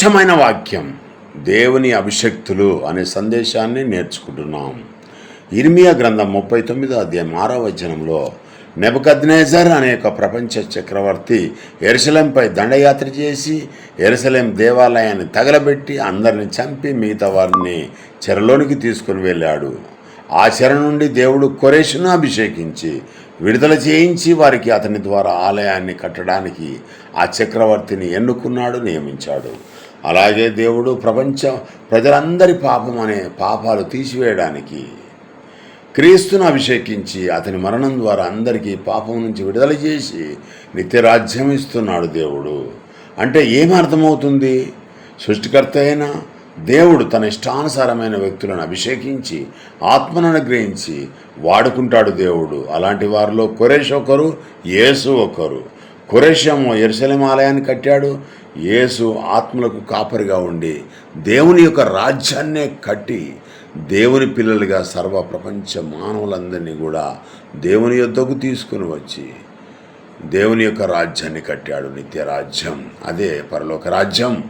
స్వచ్ఛమైన వాక్యం దేవుని అభిషక్తులు అనే సందేశాన్ని నేర్చుకుంటున్నాం. ఇర్మియా గ్రంథం ముప్పై తొమ్మిదో అధ్యాయం ఆరో వచనంలో నెబకద్నేజర్ అనే ఒక ప్రపంచ చక్రవర్తి ఎరుసలంపై దండయాత్ర చేసి ఎరుసలేం దేవాలయాన్ని తగలబెట్టి అందరిని చంపి మిగతా వారిని చెరలోనికి తీసుకుని వెళ్ళాడు. ఆ చెర నుండి దేవుడు కొరేషును అభిషేకించి విడుదల చేయించి వారికి అతని ద్వారా ఆలయాన్ని కట్టడానికి ఆ చక్రవర్తిని ఎన్నుకున్నాడు నియమించాడు. అలాగే దేవుడు ప్రపంచ ప్రజలందరి పాపం అనే పాపాలు తీసివేయడానికి క్రీస్తును అభిషేకించి అతని మరణం ద్వారా అందరికీ పాపం నుంచి విడుదల చేసి నిత్యరాజ్యం ఇస్తున్నాడు దేవుడు. అంటే ఏమర్థమవుతుంది సృష్టికర్త అయిన దేవుడు తన ఇష్టానుసారమైన వ్యక్తులను అభిషేకించి ఆత్మను అనుగ్రహించి వాడుకుంటాడు దేవుడు. అలాంటి వారిలో కొరేష్ ఒకరు యేసు ఒకరు. కురేషము ఎరుసలేం ఆలయాన్ని కట్టాడు. యేసు ఆత్మలకు కాపరిగా ఉండి దేవుని యొక్క రాజ్యాన్నే కట్టి దేవుని పిల్లలుగా సర్వ ప్రపంచ మానవులందరినీ కూడా దేవుని యొద్దకు తీసుకుని వచ్చి దేవుని యొక్క రాజ్యాన్ని కట్టాడు. నిత్య రాజ్యం. అదే పరలోక రాజ్యం.